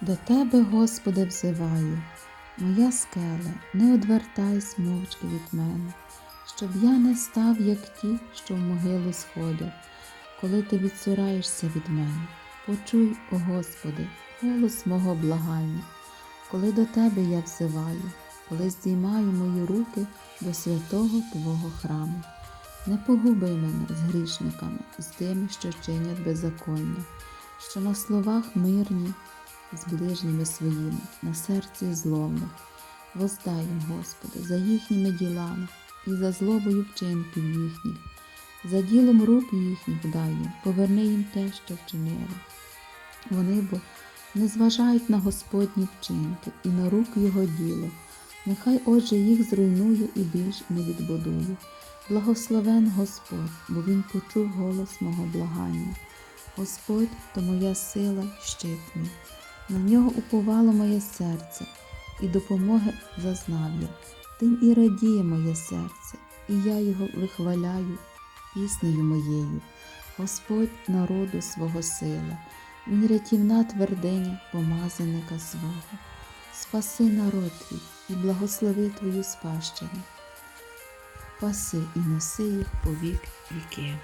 До Тебе, Господи, взиваю, моя скеле, не одвертайся мовчки від мене, щоб я не став, як ті, що в могилу сходять, коли ти відсураєшся від мене. Почуй, о Господи, голос мого благання, коли до Тебе я взиваю, коли здіймаю мої руки до святого Твого храму. Не погуби мене з грішниками, з тими, що чинять беззаконня, що на словах мирні, з ближніми своїми, на серці зловних. Воздай Господи, за їхніми ділами і за злобою вчинків їхніх, за ділом рук їхніх дай поверни їм те, що вчинили. Вони бо не зважають на Господні вчинки і на рук Його діло. Нехай отже їх зруйнує і більш не відбудує. Благословен Господь, бо Він почув голос мого благання. Господь то моя сила, щит. На нього уповало моє серце, і допомоги зазнав я. Тим і радіє моє серце, і я його вихваляю піснею моєю. Господь народу свого сила, Він рятівна твердиня помазаника свого. Спаси народ твій і благослови твою спадщину. Паси і носи їх по вік віків.